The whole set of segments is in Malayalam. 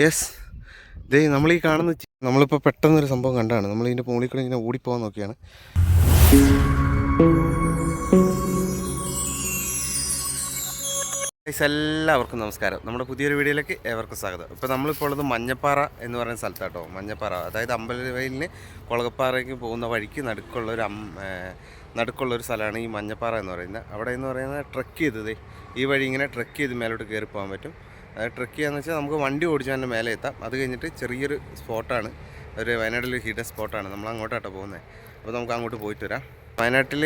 യെസ് ദേ നമ്മൾ ഈ കാണുന്ന നമ്മളിപ്പോൾ പെട്ടെന്നൊരു സംഭവം കണ്ടാണ്. നമ്മൾ ഇതിന്റെ മുകളിൽ കൂടെ ഇങ്ങനെ ഓടിപ്പോകാൻ നോക്കിയാണ്. എല്ലാവർക്കും നമസ്കാരം. നമ്മുടെ പുതിയൊരു വീഡിയോയിലേക്ക് ഏവർക്കും സ്വാഗതം. ഇപ്പോൾ നമ്മളിപ്പോൾ ഉള്ളത് മഞ്ഞപ്പാറ എന്ന് പറയുന്ന സ്ഥലത്താട്ടോ. മഞ്ഞപ്പാറ. അതായത് അമ്പലവയലിന് കുളകപ്പാറയ്ക്ക് പോകുന്ന വഴിക്ക് നടുക്കുള്ള ഒരു അം നടുക്കുള്ള ഒരു സ്ഥലമാണ് ഈ മഞ്ഞപ്പാറ എന്ന് പറയുന്നത്. അവിടെ എന്ന് പറയുന്നത് ട്രക്ക് ചെയ്തത്. ഈ വഴി ഇങ്ങനെ ട്രക്ക് ചെയ്ത് മേലോട്ട് കയറി പോകാൻ പറ്റും. ട്രക്ക് ചെയ്യാന്ന് വെച്ചാൽ നമുക്ക് വണ്ടി ഓടിച്ചാൽ തന്നെ മേലെ എത്താം. അത് കഴിഞ്ഞിട്ട് ചെറിയൊരു സ്പോട്ടാണ് ഒരു വയനാട്ടിൽ ഹിഡൻ സ്പോട്ടാണ് നമ്മൾ അങ്ങോട്ടാട്ടോ പോകുന്നത് അപ്പോൾ നമുക്ക് അങ്ങോട്ട് പോയിട്ട് വരാം. വയനാട്ടിൽ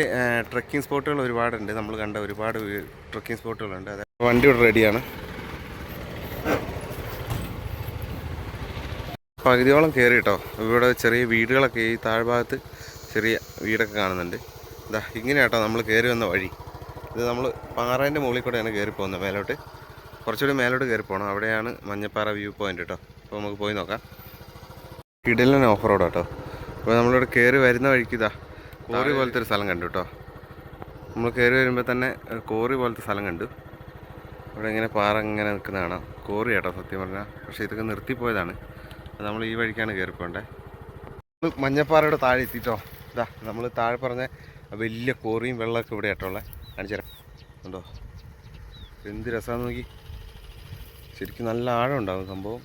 ട്രക്കിംഗ് സ്പോട്ടുകൾ ഒരുപാടുണ്ട്. നമ്മൾ കണ്ട ഒരുപാട് ട്രക്കിംഗ് സ്പോട്ടുകളുണ്ട് അതെ വണ്ടി ഇവിടെ റെഡിയാണ് പകുതിയോളം കയറി കേട്ടോ ഇവിടെ ചെറിയ വീടുകളൊക്കെ ഈ താഴ്ഭാഗത്ത് ചെറിയ വീടൊക്കെ കാണുന്നുണ്ട്. ഇതാ ഇങ്ങനെ കേട്ടോ നമ്മൾ കയറി വന്ന വഴി. ഇത് നമ്മൾ പാറേന്റെ മുകളിൽ കൂടെയാണ് കയറി പോകുന്നത് മേലോട്ട്. കുറച്ചുകൂടി മേലോട്ട് കയറി പോകണം അവിടെയാണ് മഞ്ഞപ്പാറ വ്യൂ പോയിന്റ് കേട്ടോ അപ്പോൾ നമുക്ക് പോയി നോക്കാം. കിടലിന് ഓഫ് റോഡ് കേട്ടോ അപ്പോൾ നമ്മളിവിടെ കയറി വരുന്ന വഴിക്ക് ഇതാ കോറി പോലത്തെ ഒരു സ്ഥലം കണ്ടു കേട്ടോ നമ്മൾ കയറി വരുമ്പോൾ തന്നെ കോറി പോലത്തെ സ്ഥലം കണ്ടു. ഇവിടെ ഇങ്ങനെ പാറ ഇങ്ങനെ നിൽക്കുന്ന കാണാം. കോറി കേട്ടോ സത്യം പറഞ്ഞാൽ പക്ഷേ ഇതൊക്കെ നിർത്തിപ്പോയതാണ് അപ്പോൾ നമ്മൾ ഈ വഴിക്കാണ് കയറി പോകേണ്ടത് നമ്മൾ മഞ്ഞപ്പാറയുടെ താഴെ എത്തിയിട്ടോ ഇതാ നമ്മൾ താഴെ പറഞ്ഞ വലിയ കോറിയും വെള്ളമൊക്കെ ഇവിടെ ആയിട്ടുള്ളത് കാണിച്ചു തരാം. ഉണ്ടോ എന്ത് രസമാണെന്ന് നോക്കി. ശരിക്കും നല്ല ആഴം ഉണ്ടാവും സംഭവം.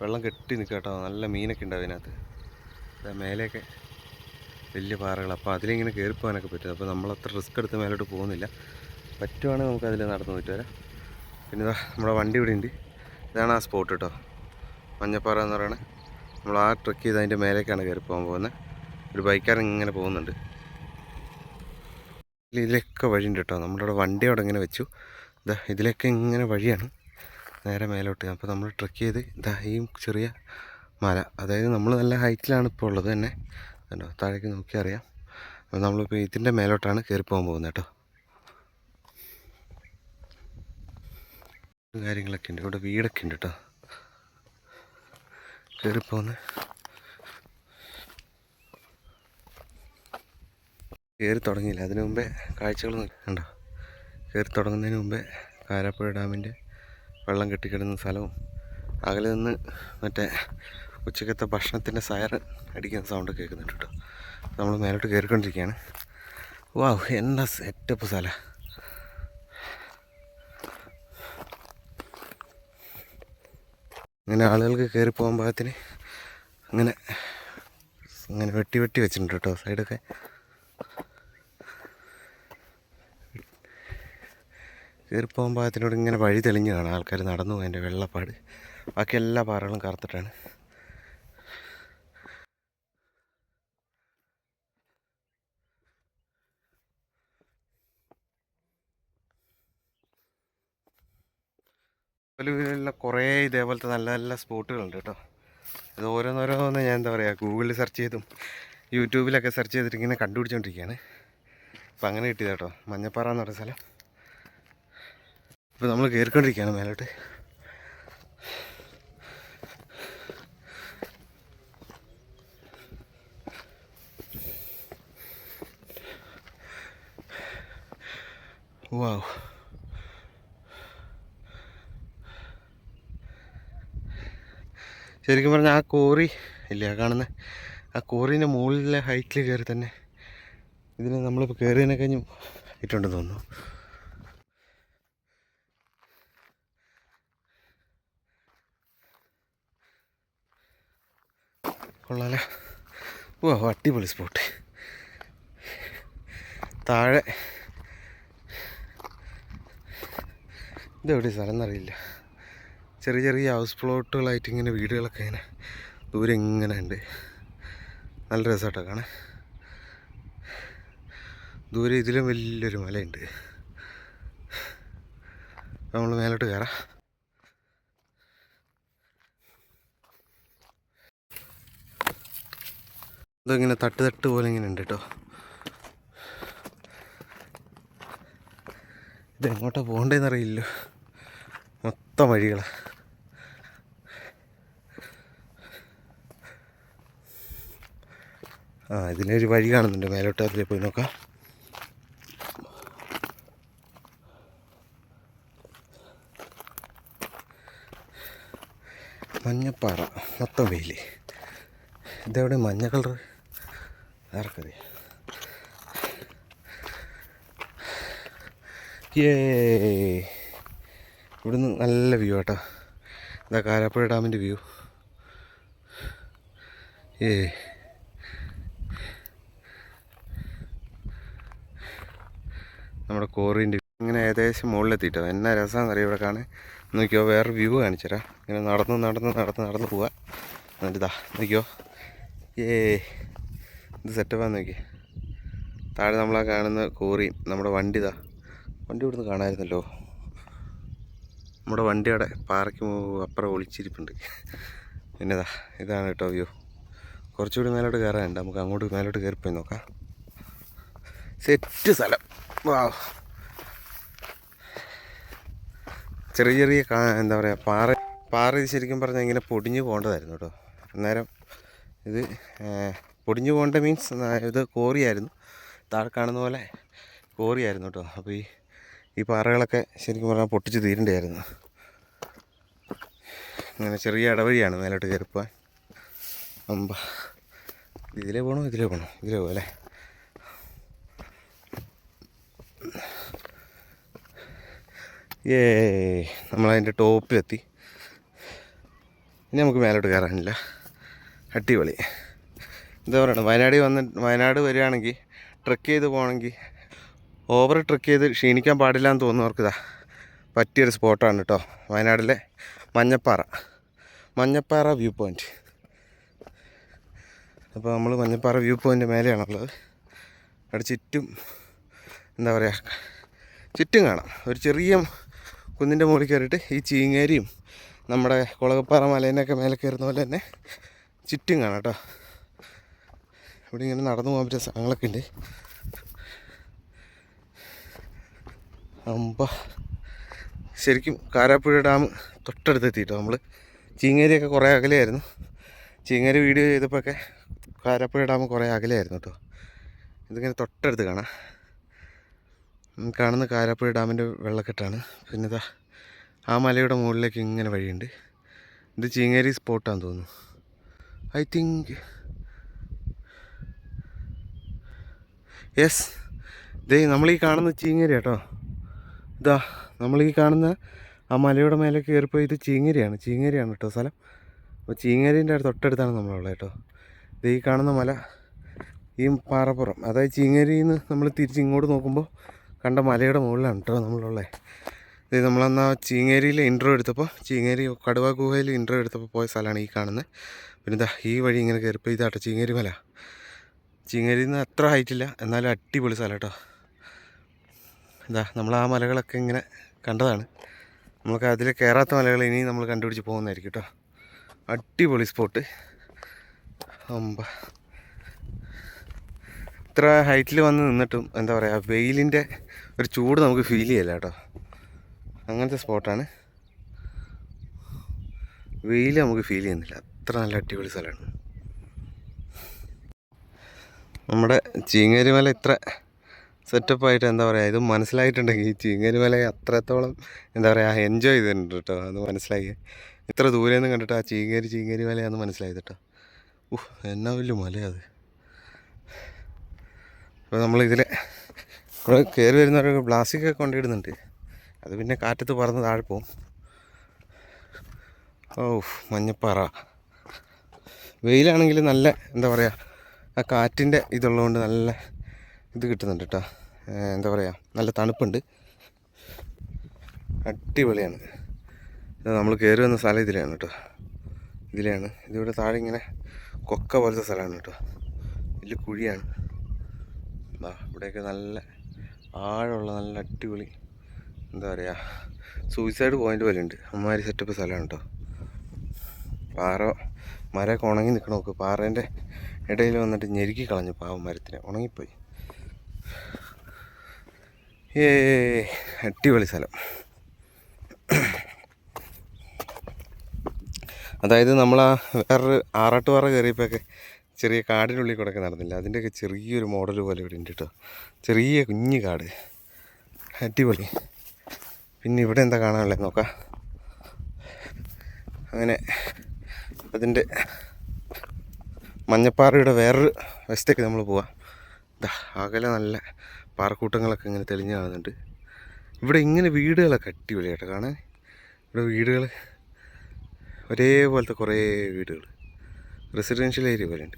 വെള്ളം കെട്ടി നിൽക്കുക കേട്ടോ. നല്ല മീനൊക്കെ ഉണ്ടാവും അതിനകത്ത്. മേലെയൊക്കെ വലിയ പാറകൾ അപ്പോൾ അതിലിങ്ങനെ കയറി പോകാനൊക്കെ പറ്റും. അപ്പോൾ നമ്മൾ അത്ര റിസ്ക് എടുത്ത് മേലോട്ട് പോകുന്നില്ല. പറ്റുവാണെങ്കിൽ നമുക്ക് അതിൽ നടന്നു പോയിട്ട് വരാം. പിന്നെ ഇതാ നമ്മുടെ വണ്ടി ഇവിടെ ഉണ്ട്. ഇതാണ് ആ സ്പോട്ട് കേട്ടോ. മഞ്ഞപ്പാറ എന്ന് പറയുന്നത് നമ്മൾ ആ ട്രക്ക് ചെയ്ത് അതിന്റെ മേലേക്കാണ് കയറി പോകാൻ പോകുന്നത്. ഒരു ബൈക്കാരൻ ഇങ്ങനെ പോകുന്നുണ്ട്. ഇതിലൊക്കെ വഴിയുണ്ട് കേട്ടോ. നമ്മുടെ വണ്ടി അവിടെ ഇങ്ങനെ വെച്ചു. ഇതാ ഇതിലൊക്കെ ഇങ്ങനെ വഴിയാണ്. നേരെ മേലോട്ട്. അപ്പോൾ നമ്മൾ ട്രക്ക് ചെയ്ത് ഇതാ ഈ ചെറിയ മല. അതായത് നമ്മൾ നല്ല ഹൈറ്റിലാണ് ഇപ്പോൾ ഉള്ളത് തന്നെ. കേട്ടോ താഴേക്ക് നോക്കി അറിയാം. അപ്പോൾ നമ്മളിപ്പോൾ ഇതിന്റെ മേലോട്ടാണ് കയറി പോകാൻ പോകുന്നത് കേട്ടോ. കാര്യങ്ങളൊക്കെ ഉണ്ട്. ഇവിടെ വീടൊക്കെ ഉണ്ട് കേട്ടോ. കയറിപ്പോന്ന് കയറി തുടങ്ങിയില്ല. അതിനു മുമ്പേ കാഴ്ചകൾ കണ്ടോ? കയറി തുടങ്ങുന്നതിന് മുമ്പേ കാരാപ്പുഴ ഡാമിന്റെ വെള്ളം കെട്ടിക്കിടന്ന സ്ഥലവും അകലെ നിന്ന് മറ്റേ ഉച്ചക്കത്തെ ഭക്ഷണത്തിന്റെ സയർ അടിക്കുന്ന സൗണ്ട് കേൾക്കുന്നുണ്ട് കേട്ടോ. നമ്മൾ മേലോട്ട് കയറിക്കൊണ്ടിരിക്കുകയാണ്. വാവ് എന്താ സെറ്റപ്പ് സ്ഥല? ഇങ്ങനെ ആളുകൾക്ക് കയറി പോകാൻ പാകത്തിന് അങ്ങനെ അങ്ങനെ വെട്ടി വെട്ടി വെച്ചിട്ടുണ്ട് കേട്ടോ സൈഡൊക്കെ കയറി പോകാൻ പാകത്തിനോട് ഇങ്ങനെ വഴി തെളിഞ്ഞ് കാണാം ആൾക്കാർ നടന്നു അതിന്റെ വെള്ളപ്പാട്. ബാക്കി എല്ലാ പാറകളും കറുത്തിട്ടാണ്. ഉള്ള കുറേ ഇതേപോലത്തെ നല്ല നല്ല സ്പോട്ടുകളുണ്ട് കേട്ടോ. ഇത് ഓരോന്നോരോന്ന് ഞാൻ എന്താ പറയുക ഗൂഗിളിൽ സെർച്ച് ചെയ്തും യൂട്യൂബിലൊക്കെ സെർച്ച് ചെയ്തിട്ട് ഇങ്ങനെ കണ്ടുപിടിച്ചുകൊണ്ടിരിക്കുകയാണ് അപ്പം അങ്ങനെ കിട്ടിയത് കേട്ടോ. മഞ്ഞപ്പാറ എന്ന് പറയുന്ന സ്ഥലം. ഇപ്പോൾ നമ്മൾ കയറിക്കൊണ്ടിരിക്കുകയാണ് മേലോട്ട്. വാവ് ശരിക്കും പറഞ്ഞാൽ ആ കോറി ഇല്ല കാണുന്ന ആ കോറീന്റെ മുകളിലെ ഹൈറ്റിൽ കയറി തന്നെ ഇതിന് നമ്മളിപ്പോൾ കയറിയതിനെ കഴിഞ്ഞും ഇട്ടുണ്ടെന്ന് തോന്നുന്നു. കൊള്ളാലോ. ഓ അടിപൊളി സ്പോട്ട് താഴെ. ഇതെവിടെ സ്ഥലം എന്നറിയില്ല. ചെറിയ ചെറിയ ഹൗസ് പ്ലോട്ടുകളായിട്ട് ഇങ്ങനെ വീടുകളൊക്കെ ഇങ്ങനെ ദൂരെ ഇങ്ങനെ ഉണ്ട്. നല്ല രസമായിട്ടൊക്കെ കാണാൻ. ദൂരെ ഇതിലും വലിയൊരു മലയുണ്ട്. നമ്മൾ മേലോട്ട് കയറാം ഇതിങ്ങനെ തട്ട് തട്ട് പോലെ ഇങ്ങനെ ഉണ്ട് കേട്ടോ ഇത് എങ്ങോട്ടാ പോകണ്ടേന്ന് അറിയില്ല മൊത്തം വഴികളാണ് ആ ഇതിലൊരു വഴി കാണുന്നുണ്ട്. മേലോട്ട് അതിലേ പോയി നോക്കാം. മഞ്ഞപ്പാറ. മൊത്തം വെയിൽ ഇതെവിടെ മഞ്ഞ കളർ ആർക്കറിയാം ഏ ഇവിടുന്ന് നല്ല വ്യൂ കേട്ടോ ഇതാ കാരാപ്പുഴ ഡാമിന്റെ വ്യൂ ഏ നമ്മുടെ കോറിന്റെ ഇങ്ങനെ ഏകദേശം മുകളിലെത്തിയിട്ടോ എന്നാ രസമാണെന്ന് അറിയാം ഇവിടെ കാണാൻ? നോക്കിയോ വേറെ വ്യൂ കാണിച്ചുതരാം. ഇങ്ങനെ നടന്ന് നടന്ന് നടന്ന് നടന്ന് പോവാ. എന്നിട്ട് ഇതാ നോക്കിയോ. ഏ ഇത് സെറ്റപ്പാന്ന് നോക്കി. താഴെ നമ്മളാ കാണുന്ന കോറിയും നമ്മുടെ വണ്ടി ഇതാ. വണ്ടി ഇവിടുന്ന് കാണാമായിരുന്നല്ലോ നമ്മുടെ വണ്ടി അവിടെ പാറയ്ക്ക് അപ്പുറം ഒളിച്ചിരിപ്പുണ്ട്. പിന്നെതാ ഇതാണ് കേട്ടോ വ്യൂ കുറച്ചുകൂടി മേലോട്ട് കയറാനുണ്ട്. നമുക്ക് അങ്ങോട്ട് മേലോട്ട് കയറിപ്പോയി നോക്കാം. സെറ്റ് സ്ഥലം. വാ ചെറിയ ചെറിയ എന്താ പറയുക പാറ പാറ ഇത് ശരിക്കും പറഞ്ഞാൽ ഇങ്ങനെ പൊടിഞ്ഞു പോകേണ്ടതായിരുന്നു കേട്ടോ. അന്നേരം ഇത് പൊടിഞ്ഞു പോകേണ്ട മീൻസ് ഇത് കോറിയായിരുന്നു താഴെ കാണുന്ന പോലെ കോറിയായിരുന്നു കേട്ടോ അപ്പോൾ ഈ ഈ പാറകളൊക്കെ ശരിക്കും പറഞ്ഞാൽ പൊട്ടിച്ച് തീരണ്ടായിരുന്നു അങ്ങനെ ചെറിയ ഇടവഴിയാണ് മേലോട്ട് കയറിപ്പോവാൻ. അമ്പ ഇതിലേ പോകണോ ഇതിലേ പോകണോ ഇതിലേ പോകും അല്ലേ ഏ നമ്മളതിന്റെ ടോപ്പിലെത്തി ഇനി നമുക്ക് മേലോട്ട് കയറാനില്ല. അടിപൊളി. എന്താ പറയുക വയനാട് വന്ന് വയനാട് വരികയാണെങ്കിൽ ട്രക്ക് ചെയ്ത് പോകണമെങ്കിൽ ഓവർ ട്രക്ക് ചെയ്ത് ക്ഷീണിക്കാൻ പാടില്ല എന്ന് തോന്നുന്നവർക്കിതാ പറ്റിയൊരു സ്പോട്ടാണ് കേട്ടോ വയനാടിലെ മഞ്ഞപ്പാറ. മഞ്ഞപ്പാറ വ്യൂ പോയിന്റ് അപ്പോൾ നമ്മൾ മഞ്ഞപ്പാറ വ്യൂ പോയിന്റ് മേലെയാണുള്ളത്. അവിടെ ചുറ്റും എന്താ പറയുക ചുറ്റും കാണാം. ഒരു ചെറിയ കുന്നിന്റെ മുകളിൽ കയറിയിട്ട് ഈ ചീങ്ങേരിയും നമ്മുടെ കുളകപ്പാറ മലേനൊക്കെ മേലെ കയറുന്ന പോലെ തന്നെ ചുറ്റും കാണാം കേട്ടോ ഇവിടെ ഇങ്ങനെ നടന്നു പോകാൻ പറ്റിയ സ്ഥലങ്ങളൊക്കെ ഉണ്ട്. അമ്പ. ശരിക്കും കാരാപ്പുഴ ഡാം തൊട്ടടുത്ത് എത്തിയിട്ടോ നമ്മൾ ചീങ്ങേരിയൊക്കെ കുറേ അകലെയായിരുന്നു. ചീങ്ങേരി വീഡിയോ ചെയ്തപ്പോഴൊക്കെ കാരാപ്പുഴ ഡാം കുറേ അകലെയായിരുന്നു കേട്ടോ. ഇതിങ്ങനെ തൊട്ടടുത്ത് കാണാം. കാണുന്ന കാരാപ്പുഴ ഡാമിന്റെ വെള്ളക്കെട്ടാണ്. പിന്നെ ഇതാ ആ മലയുടെ മുകളിലേക്ക് ഇങ്ങനെ വഴിയുണ്ട്. ഇത് ചീങ്ങേരി സ്പോട്ടാന്ന് തോന്നുന്നു. ഐ തിങ്ക് യെസ് ദേ നമ്മളീ കാണുന്ന ചീങ്ങരി കേട്ടോ ഇതാ നമ്മളീ കാണുന്ന ആ മലയുടെ മേലെ കയറിപ്പോയി ഇത് ചീങ്ങരിയാണ്. ചീങ്ങരിയാണ് കേട്ടോ സ്ഥലം. അപ്പോൾ ചീങ്ങരീന്റെ തൊട്ടടുത്താണ് നമ്മളുള്ളത് കേട്ടോ. ഇത് ഈ കാണുന്ന മല ഈ പാറപ്പുറം. അതായത് ചീങ്ങരിയിൽ നിന്ന് നമ്മൾ തിരിച്ച് ഇങ്ങോട്ട് നോക്കുമ്പോൾ കണ്ട മലയുടെ മുകളിലാണ് കേട്ടോ നമ്മളുള്ളത് ഇത് നമ്മളന്ന് ആ ചീങ്ങേരിയിൽ ഇൻട്രോ എടുത്തപ്പോൾ ചീങ്ങേരി കടുവ ഗുഹയിൽ ഇൻട്രോ എടുത്തപ്പോൾ പോയ സ്ഥലമാണ് ഈ കാണുന്നത് പിന്നെ ഈ വഴി ഇങ്ങനെ കയറിപ്പോൾ ഇതാട്ടോ ചീങ്ങേരി മല. ചീങ്ങേരിയിൽ നിന്ന് അത്ര ഹൈറ്റില്ല. എന്നാലും അടിപൊളി സ്ഥലം കേട്ടോ എന്താ നമ്മൾ ആ മലകളൊക്കെ ഇങ്ങനെ കണ്ടതാണ്. നമുക്ക് അതിൽ കയറാത്ത മലകൾ ഇനി നമ്മൾ കണ്ടുപിടിച്ച് പോകുന്നതായിരിക്കും കേട്ടോ അടിപൊളി സ്പോട്ട്. അമ്പ. ഇത്ര ഹൈറ്റിൽ വന്ന് നിന്നിട്ടും എന്താ പറയുക വെയിലിന്റെ ഒരു ചൂട് നമുക്ക് ഫീൽ ചെയ്യില്ല കേട്ടോ അങ്ങനത്തെ സ്പോട്ടാണ്. വെയിൽ നമുക്ക് ഫീൽ ചെയ്യുന്നില്ല. അത്ര നല്ല അടിപൊളി സ്ഥലമാണ്. നമ്മുടെ ചീങ്ങേരിമല ഇത്ര സെറ്റപ്പായിട്ട് എന്താ പറയുക ഇത് മനസ്സിലായിട്ടുണ്ടെങ്കിൽ ഈ ചീങ്ങേരിമല അത്രത്തോളം എന്താ പറയുക എൻജോയ് ചെയ്തിട്ടുണ്ട് കേട്ടോ അത് മനസ്സിലാക്കി ഇത്ര ദൂരെ നിന്ന് കണ്ടിട്ട് ആ ചീങ്ങേരി ചീങ്ങേരി മലയാന്ന് മനസ്സിലായത് കേട്ടോ ഉഹ് എന്നാ വലിയ മലയത് അപ്പോൾ നമ്മളിതിൽ ഇവിടെ കയറി വരുന്നവരൊക്കെ പ്ലാസ്റ്റിക് ഒക്കെ കൊണ്ടിടുന്നുണ്ട്. അത് പിന്നെ കാറ്റത്ത് പറന്ന് താഴെ പോവും. ഓ മഞ്ഞപ്പാറ. വെയിലാണെങ്കിൽ നല്ല എന്താ പറയുക ആ കാറ്റിന്റെ ഇതുള്ളതുകൊണ്ട് നല്ല ഇത് കിട്ടുന്നുണ്ട് കേട്ടോ. എന്താ പറയുക നല്ല തണുപ്പുണ്ട്. അടിപൊളിയാണ്. നമ്മൾ കയറി വന്ന സ്ഥലം ഇതിലാണ് കേട്ടോ. ഇതിലാണ്. ഇതിവിടെ താഴെ ഇങ്ങനെ കൊക്ക പോലത്തെ സ്ഥലമാണ് കേട്ടോ. വലിയ കുഴിയാണ്. എന്താ ഇവിടെയൊക്കെ നല്ല ആഴമുള്ള നല്ല അടിപൊളി എന്താ പറയുക സൂയിസൈഡ് പോയിന്റ് പോലെ ഉണ്ട് അമ്മാതിരി സെറ്റപ്പ് സ്ഥലമാണ് കേട്ടോ. പാറ മരമൊക്കെ ഉണങ്ങി നിൽക്കണ നോക്ക്. പാറേന്റെ ഇടയിൽ വന്നിട്ട് ഞെരുക്കി കളഞ്ഞു പാവം മരത്തിനെ. ഉണങ്ങിപ്പോയി. ഏ അടിപൊളി സ്ഥലം. അതായത് നമ്മൾ ആ വേറൊരു ആറാട്ടുപാറ കയറിയപ്പോഴൊക്കെ ചെറിയ കാടിനുള്ളിൽ കൂടെ ഒക്കെ നടന്നില്ല. അതിന്റെയൊക്കെ ചെറിയൊരു മോഡൽ പോലെ ഇവിടെ ഉണ്ട് കേട്ടോ. ചെറിയ കുഞ്ഞു കാട്. അടിപൊളി. പിന്നെ ഇവിടെ എന്താ കാണാനുള്ളത്? നോക്കാം. അങ്ങനെ അതിന്റെ മഞ്ഞപ്പാറയുടെ വേറൊരു വശത്തേക്ക് നമ്മൾ പോവാം. ദാ അകലെ നല്ല പാറക്കൂട്ടങ്ങളൊക്കെ ഇങ്ങനെ തെളിഞ്ഞ് കാണുന്നുണ്ട്. ഇവിടെ ഇങ്ങനെ വീടുകളൊക്കെ അടിപൊളിയായിട്ട് കാണാൻ. ഇവിടെ വീടുകൾ ഒരേപോലത്തെ കുറേ വീടുകൾ. റെസിഡൻഷ്യൽ ഏരിയ പോലെ ഉണ്ട്.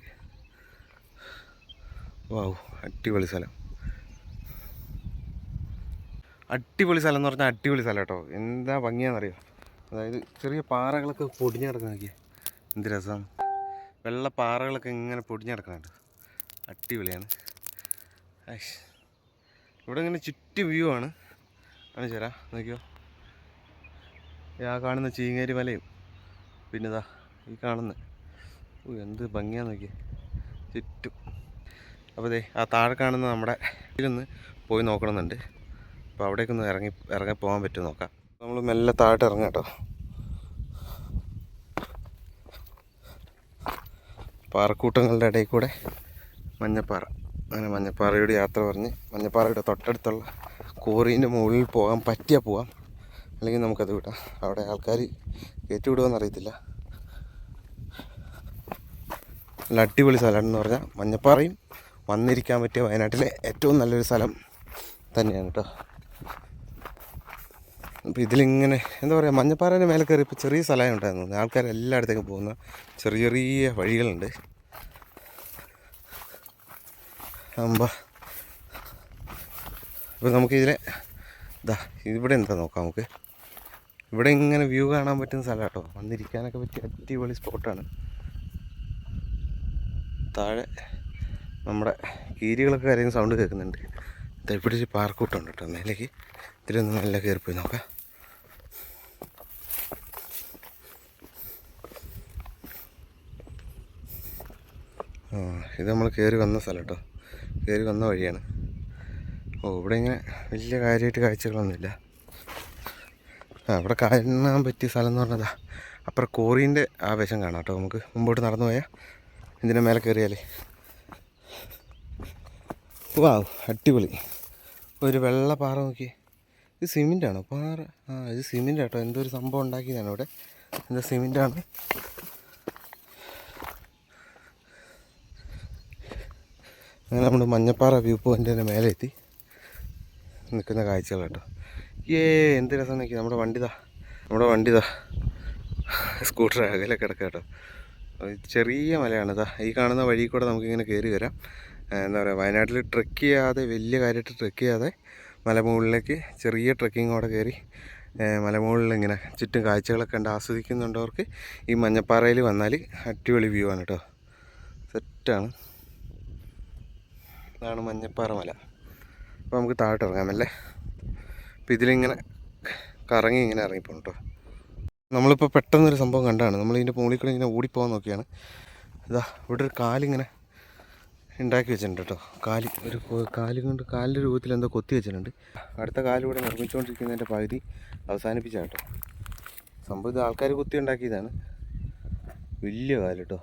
വാവ് അടിപൊളി സ്ഥലം. അടിപൊളി സ്ഥലം എന്ന് പറഞ്ഞാൽ അടിപൊളി സ്ഥലം കേട്ടോ. എന്താ ഭംഗിയാണെന്നറിയോ? അതായത് ചെറിയ പാറകളൊക്കെ പൊടിഞ്ഞ് നോക്കിയാൽ നോക്കിയേ. എന്ത് രസം? വെള്ള പാറകളൊക്കെ ഇങ്ങനെ പൊടിഞ്ഞ് കിടക്കുന്നുണ്ട് അടിപൊളിയാണ്. ഇവിടെ ഇങ്ങനെ ചുറ്റി വ്യൂ ആണ്. കാണിച്ചു തരാം നോക്കിയോ ആ കാണുന്ന ചീങ്ങേരി മലയും. പിന്നെ ഇതാ ഈ കാണുന്ന. ഓ എന്ത് ഭംഗിയാന്ന് നോക്കിയേ. ചുറ്റും. അപ്പോൾ ഇതേ ആ താഴെ കാണുന്ന നമ്മുടെ ഇതിലൊന്ന് പോയി നോക്കണമെന്നുണ്ട്. അപ്പോൾ അവിടേക്കൊന്ന് ഇറങ്ങി ഇറങ്ങി പോകാൻ പറ്റുമോ നോക്കാം. നമ്മൾ മെല്ലെ താഴോട്ട് ഇറങ്ങാം കേട്ടോ. പാറക്കൂട്ടങ്ങളുടെ ഇടയിൽ കൂടെ മഞ്ഞപ്പാറ. അങ്ങനെ മഞ്ഞപ്പാറയുടെ യാത്ര പറഞ്ഞ് മഞ്ഞപ്പാറയുടെ തൊട്ടടുത്തുള്ള കോറീന്റെ മുകളിൽ പോകാൻ പറ്റിയാൽ പോവാം. അല്ലെങ്കിൽ നമുക്കത് വിടാം. അവിടെ ആൾക്കാർ കയറ്റി വിടുമെന്ന് അറിയത്തില്ല നല്ല അടിപൊളി സ്ഥലമാണെന്ന് പറഞ്ഞാൽ മഞ്ഞപ്പാറയും വന്നിരിക്കാൻ പറ്റിയ വയനാട്ടിലെ ഏറ്റവും നല്ലൊരു സ്ഥലം തന്നെയാണ് കേട്ടോ. അപ്പോൾ ഇതിലിങ്ങനെ എന്താ പറയുക മഞ്ഞപ്പാറേന്റെ മേലെ കയറി ഇപ്പോൾ ചെറിയ സ്ഥലമേ ഉണ്ടായിരുന്നു. ആൾക്കാർ എല്ലായിടത്തേക്കും പോകുന്ന ചെറിയ ചെറിയ വഴികളുണ്ട്. അമ്പ. അപ്പോൾ നമുക്കിതിലെ ഇതാ ഇവിടെ എന്താ നോക്കാം നമുക്ക്. ഇവിടെ ഇങ്ങനെ വ്യൂ കാണാൻ പറ്റുന്ന സ്ഥലം കേട്ടോ. വന്നിരിക്കാനൊക്കെ പറ്റിയ അടിപൊളി സ്പോട്ടാണ്. താഴെ നമ്മുടെ കീരികളൊക്കെ കരയുന്ന സൗണ്ട് കേൾക്കുന്നുണ്ട്. ഇതെവിടെ ഒരു പാർക്കൂട്ടുണ്ട് കേട്ടോ മേലേക്ക്. ഇതിലൊന്ന് നല്ല കയറിപ്പോയി നോക്കാം. ആ ഇത് നമ്മൾ കയറി വന്ന സ്ഥലം കേട്ടോ കയറി വന്ന വഴിയാണ്. ഓ ഇവിടെ ഇങ്ങനെ വലിയ കാര്യമായിട്ട് കാഴ്ചകളൊന്നുമില്ല. ആ ഇവിടെ കാണാൻ പറ്റിയ സ്ഥലം എന്ന് പറഞ്ഞതാ. അപ്പുറം കോറീന്റെ ആവേശം കാണാം കേട്ടോ നമുക്ക്. മുമ്പോട്ട് നടന്നു പോയാൽ ഇതിന്റെ മേലെ കയറിയാലേ വാവ് അടിപൊളി. ഒരു വെള്ള പാറ നോക്കി ഇത് സിമെന്റാണോ പാറ. ആ ഇത് സിമെന്റ് കേട്ടോ എന്തോ ഒരു സംഭവം ഉണ്ടാക്കിയതാണ് ഇവിടെ. എന്താ സിമെന്റാണ് അങ്ങനെ നമ്മൾ മഞ്ഞപ്പാറ വ്യൂ പോയിന്റിന്റെ മേലെ എത്തി നിൽക്കുന്ന കാഴ്ചകൾ കേട്ടോ. ഏ എന്ത് രസം നിൽക്കി നമ്മുടെ വണ്ടിതാ. നമ്മുടെ വണ്ടിതാ. സ്കൂട്ടർ അകലെ കിടക്കുക കേട്ടോ. ചെറിയ മലയാണ്. ഇതാ ഈ കാണുന്ന വഴി കൂടെ നമുക്കിങ്ങനെ കയറി വരാം. എന്താ പറയുക വയനാട്ടിൽ ട്രെക്ക് ചെയ്യാതെ വലിയ കാര്യമായിട്ട് ട്രെക്ക് ചെയ്യാതെ മലമുകളിലേക്ക് ചെറിയ ട്രെക്കിങ്ങോടെ കയറി മലമുകളിൽ ഇങ്ങനെ ചുറ്റും കാഴ്ചകളൊക്കെ കണ്ട് ആസ്വദിക്കുന്നുണ്ടവർക്ക് ഈ മഞ്ഞപ്പാറയിൽ വന്നാൽ അടിപൊളി വ്യൂ ആണ് കേട്ടോ. സെറ്റാണ് ഇതാണ് മഞ്ഞപ്പാറ മല അപ്പോൾ നമുക്ക് താഴോട്ട് ഇറങ്ങാമല്ലേ? അപ്പോൾ ഇതിലിങ്ങനെ കറങ്ങി ഇങ്ങനെ ഇറങ്ങിപ്പോണം കേട്ടോ നമ്മളിപ്പോൾ പെട്ടെന്നൊരു സംഭവം കണ്ടാണ്. നമ്മൾ ഇതിന്റെ മുകളിൽ ഇങ്ങനെ ഓടിപ്പോകാൻ നോക്കിയാണ്. ഇതാ ഇവിടെ ഒരു കാലിങ്ങനെ ഉണ്ടാക്കി വെച്ചിട്ടുണ്ട് കേട്ടോ കാലി ഒരു കാലി കൊണ്ട് കാലിന്റെ രൂപത്തിൽ എന്തോ കൊത്തി വെച്ചിട്ടുണ്ട്. അടുത്ത കാൽ ഇവിടെ നിർമ്മിച്ചുകൊണ്ടിരിക്കുന്നതിന്റെ പകുതി അവസാനിപ്പിച്ചാണ് കേട്ടോ സംഭവം ഇത് ആൾക്കാർ കുത്തി ഉണ്ടാക്കിയതാണ്. വലിയ കാൽ കേട്ടോ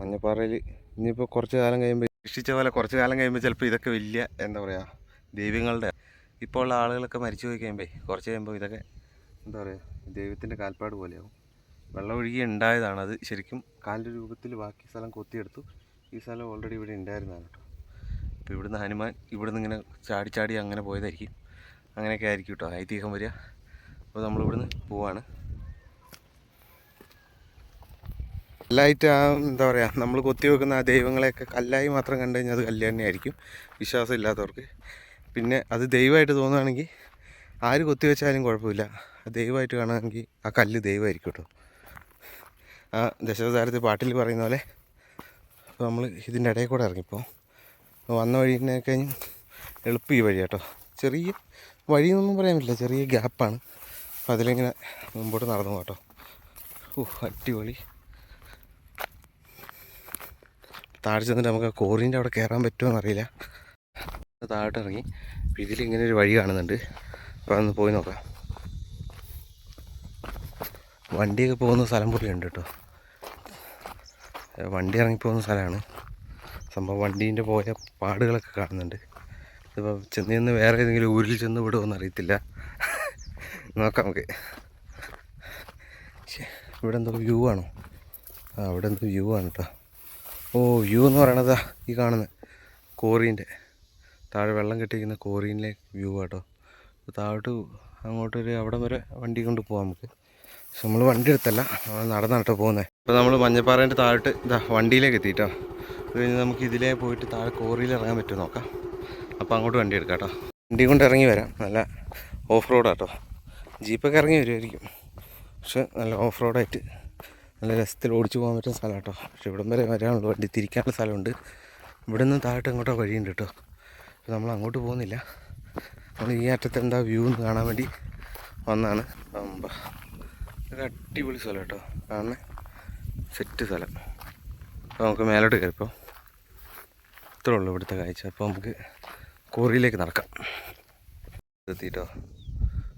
മഞ്ഞപ്പാറയിൽ ഇനിയിപ്പോൾ കുറച്ച് കാലം കഴിയുമ്പോൾ ഇഷ്ടിച്ച പോലെ കുറച്ച് കാലം കഴിയുമ്പോൾ ചിലപ്പോൾ ഇതൊക്കെ വലിയ എന്താ പറയുക ദൈവങ്ങളുടെ ഇപ്പോൾ ഉള്ള ആളുകളൊക്കെ മരിച്ചു പോയി കഴിയുമ്പോൾ കുറച്ച് കഴിയുമ്പോൾ ഇതൊക്കെ എന്താ പറയുക ദൈവത്തിന്റെ കാൽപ്പാട് പോലെയാവും. വെള്ളം ഒഴുകി ഉണ്ടായതാണ് അത്. ശരിക്കും കാലിന്റെ രൂപത്തിൽ ബാക്കി സ്ഥലം കൊത്തിയെടുത്തു. ഈ സ്ഥലം ഓൾറെഡി ഇവിടെ ഉണ്ടായിരുന്നതാണ് കേട്ടോ അപ്പോൾ ഇവിടുന്ന് ഹനുമാൻ ഇവിടുന്ന് ഇങ്ങനെ ചാടി ചാടി അങ്ങനെ പോയതായിരിക്കും. അങ്ങനെയൊക്കെ ആയിരിക്കും കേട്ടോ ഐതിഹ്യം വരിക. അപ്പോൾ നമ്മളിവിടുന്ന് പോവാണ്. കല്ലായിട്ട് ആ എന്താ പറയുക നമ്മൾ കൊത്തി വെക്കുന്ന ആ ദൈവങ്ങളെയൊക്കെ കല്ലായി മാത്രം കണ്ടു കഴിഞ്ഞാൽ അത് കല്ല് വിശ്വാസം ഇല്ലാത്തവർക്ക് പിന്നെ അത് ദൈവമായിട്ട് തോന്നുകയാണെങ്കിൽ ആര് കൊത്തി വെച്ചാലും കുഴപ്പമില്ല. ദൈവമായിട്ട് കാണുകയാണെങ്കിൽ ആ കല്ല് ദൈവമായിരിക്കും കേട്ടോ. ആ ദശവതാരത്തിൽ പാട്ടിൽ പറയുന്ന പോലെ അപ്പോൾ നമ്മൾ ഇതിന്റെ ഇടയിൽ കൂടെ ഇറങ്ങിപ്പോൾ വന്ന വഴിനെ കഴിഞ്ഞ് എളുപ്പം ഈ വഴി കേട്ടോ. ചെറിയ വഴിയൊന്നും പറയാൻ പറ്റില്ല. ചെറിയ ഗ്യാപ്പാണ്. അപ്പോൾ അതിലിങ്ങനെ മുമ്പോട്ട് നടന്നു കേട്ടോ. ഓ അടിപൊളി. താഴെ ചെന്നിട്ട് നമുക്ക് ആ കോറിന്റെ അവിടെ കയറാൻ പറ്റുമോ എന്നറിയില്ല. താഴോട്ട് ഇറങ്ങി ഇതിലിങ്ങനെ ഒരു വഴി കാണുന്നുണ്ട്. അപ്പോൾ അതൊന്ന് പോയി നോക്കാം. വണ്ടിയൊക്കെ പോകുന്ന സ്ഥലം ഉണ്ട് കേട്ടോ. വണ്ടി ഇറങ്ങി പോകുന്ന സ്ഥലമാണ്. സംഭവം വണ്ടീന്റെ പോയ പാടുകളൊക്കെ കാണുന്നുണ്ട്. ഇതിപ്പോൾ ചെന്ന് ചെന്ന് വേറെ ഏതെങ്കിലും ഊരിൽ ചെന്ന് വിടുമോ എന്നറിയത്തില്ല നോക്കാം നമുക്ക്. ഇവിടെ എന്തോ വ്യൂ ആണോ? ആ അവിടെ എന്തോ വ്യൂ ആണ് കേട്ടോ. ഓ വ്യൂ എന്ന് പറയണതാ ഈ കാണുന്നത് കോറീന്റെ. താഴെ വെള്ളം കെട്ടിയിരിക്കുന്ന കോറീനിലെ വ്യൂ ആട്ടോ. അപ്പോൾ താഴോട്ട് അങ്ങോട്ടൊരു അവിടം വരെ വണ്ടി കൊണ്ട് പോകാം നമുക്ക്. പക്ഷെ നമ്മൾ വണ്ടി എടുത്തല്ല നമ്മൾ നടന്നാണ് കേട്ടോ പോകുന്നത് ഇപ്പോൾ നമ്മൾ മഞ്ഞപ്പാറേന്റെ താഴോട്ട് ഇതാ വണ്ടിയിലേക്ക് എത്തിയിട്ടോ. കഴിഞ്ഞ് നമുക്ക് ഇതിലേ പോയിട്ട് താഴെ കോറിയിൽ ഇറങ്ങാൻ പറ്റുമോ നോക്കാം. അപ്പോൾ അങ്ങോട്ട് വണ്ടി എടുക്കാം കേട്ടോ വണ്ടി കൊണ്ട് ഇറങ്ങി വരാം. നല്ല ഓഫ് റോഡാട്ടോ ജീപ്പൊക്കെ ഇറങ്ങി വരുമായിരിക്കും പക്ഷെ നല്ല ഓഫ് റോഡായിട്ട് നല്ല രസത്തിൽ ഓടിച്ചു പോകാൻ പറ്റുന്ന സ്ഥലം കേട്ടോ പക്ഷെ ഇവിടം വരെ വരാനുള്ള. വണ്ടി തിരിക്കാനുള്ള സ്ഥലമുണ്ട്. ഇവിടെ നിന്ന് താഴോട്ട് അങ്ങോട്ടോ വഴിയുണ്ട് കേട്ടോ. നമ്മൾ അങ്ങോട്ട് പോകുന്നില്ല. നമ്മൾ ഈ അറ്റത്ത് എന്താ വ്യൂ എന്ന് കാണാൻ വേണ്ടി വന്നാണ്. ഒരു അടിപൊളി സ്ഥലം കേട്ടോ. കാണുന്നത് സെറ്റ് സ്ഥലം. അപ്പോൾ നമുക്ക് മേലോട്ട് കയറിപ്പോൾ ഇത്രേ ഉള്ളൂ ഇവിടുത്തെ കാഴ്ച. അപ്പോൾ നമുക്ക് കോറിയിലേക്ക് നടക്കാം. എത്തിയിട്ടോ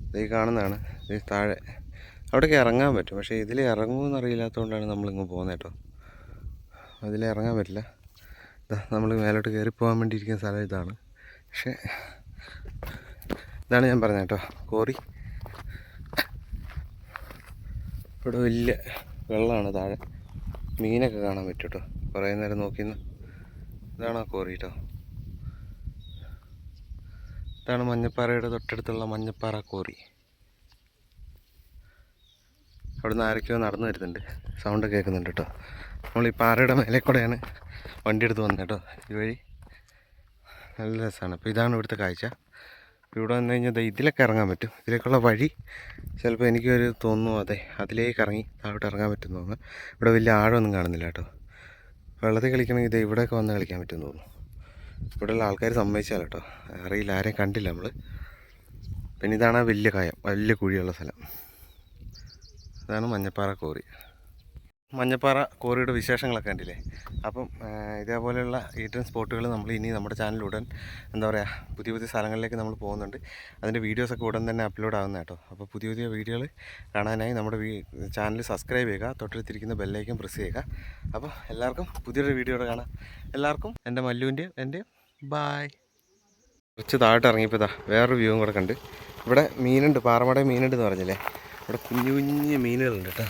ഇത് കാണുന്നതാണ്. ഇത് താഴെ. അവിടേക്ക് ഇറങ്ങാൻ പറ്റും. പക്ഷേ ഇതിൽ ഇറങ്ങുമെന്ന് അറിയില്ലാത്തതുകൊണ്ടാണ് നമ്മളിങ്ങ് പോകുന്നത് കേട്ടോ. അതിൽ ഇറങ്ങാൻ പറ്റില്ല. നമ്മൾ മേലോട്ട് കയറി പോകാൻ വേണ്ടി ഇരിക്കുന്ന സ്ഥലം ഇതാണ്. പക്ഷേ ഇതാണ് ഞാൻ പറഞ്ഞത് കേട്ടോ. കോറി. ഇവിടെ വലിയ വെള്ളമാണ് താഴെ. മീനൊക്കെ കാണാൻ പറ്റും കേട്ടോ. കുറേ നേരം നോക്കിന്ന് ഇതാണ് ആ കോറി കേട്ടോ. ഇതാണ് മഞ്ഞപ്പാറയുടെ തൊട്ടടുത്തുള്ള മഞ്ഞപ്പാറ കോറി. അവിടുന്ന് ആരൊക്കെയോ നടന്നു വരുന്നുണ്ട്. സൗണ്ട് കേൾക്കുന്നുണ്ട് കേട്ടോ നമ്മൾ ഈ പാറയുടെ മേലെ കൂടെയാണ് വണ്ടി എടുത്ത് വന്നത് കേട്ടോ ഇതുവഴി നല്ല രസമാണ് അപ്പോൾ ഇതാണ് ഇവിടുത്തെ കാഴ്ച. ഇവിടെ വന്നു കഴിഞ്ഞാൽ ഇതിലൊക്കെ ഇറങ്ങാൻ പറ്റും. ഇതിലേക്കുള്ള വഴി ചിലപ്പോൾ എനിക്കൊരു തോന്നുന്നു. അതെ അതിലേക്ക് ഇറങ്ങി താഴോട്ട് ഇറങ്ങാൻ പറ്റുമെന്ന് തോന്നുന്നു. ഇവിടെ വലിയ ആഴമൊന്നും കാണുന്നില്ല കേട്ടോ വെള്ളത്തിൽ കളിക്കണമെങ്കിൽ ഇത് ഇവിടെയൊക്കെ വന്ന് കളിക്കാൻ പറ്റും തോന്നുന്നു. ഇവിടെയുള്ള ആൾക്കാർ സമ്മതിച്ചാൽ കേട്ടോ അറിയില്ല ആരെയും കണ്ടില്ല നമ്മൾ പിന്നെ ഇതാണ് വലിയ കായം. വലിയ കുഴിയുള്ള സ്ഥലം. ഇതാണ് മഞ്ഞപ്പാറ കോറി മഞ്ഞപ്പാറ കോറിയുടെ വിശേഷങ്ങളൊക്കെ കണ്ടില്ലേ? അപ്പം ഇതേപോലെയുള്ള ഈറ്റൻ സ്പോട്ടുകൾ നമ്മൾ ഇനി നമ്മുടെ ചാനൽ ഉടൻ എന്താ പറയുക പുതിയ പുതിയ സ്ഥലങ്ങളിലേക്ക് നമ്മൾ പോകുന്നുണ്ട്. അതിന്റെ വീഡിയോസൊക്കെ ഉടൻ തന്നെ അപ്ലോഡ് ആകുന്ന കേട്ടോ. അപ്പോൾ പുതിയ പുതിയ വീഡിയോകൾ കാണാനായി നമ്മുടെ ചാനൽ സബ്സ്ക്രൈബ് ചെയ്യുക തൊട്ടടുത്തിരിക്കുന്ന ബെല്ലേക്കും പ്രസ് ചെയ്യുക. അപ്പോൾ എല്ലാവർക്കും പുതിയൊരു വീഡിയോയുടെ കാണാം. എല്ലാവർക്കും എന്റെ മല്ലുവിന്റെ എന്റെ ബായ് കുറച്ച് താഴോട്ട് ഇറങ്ങിയപ്പോൾ ഇതാ വേറൊരു വ്യൂവും കൂടെ കണ്ട്. ഇവിടെ മീനുണ്ട് പാറമട മീനുണ്ട് എന്ന് പറഞ്ഞില്ലേ? ഇവിടെ കുഞ്ഞു കുഞ്ഞു മീനുകളുണ്ട് കേട്ടോ.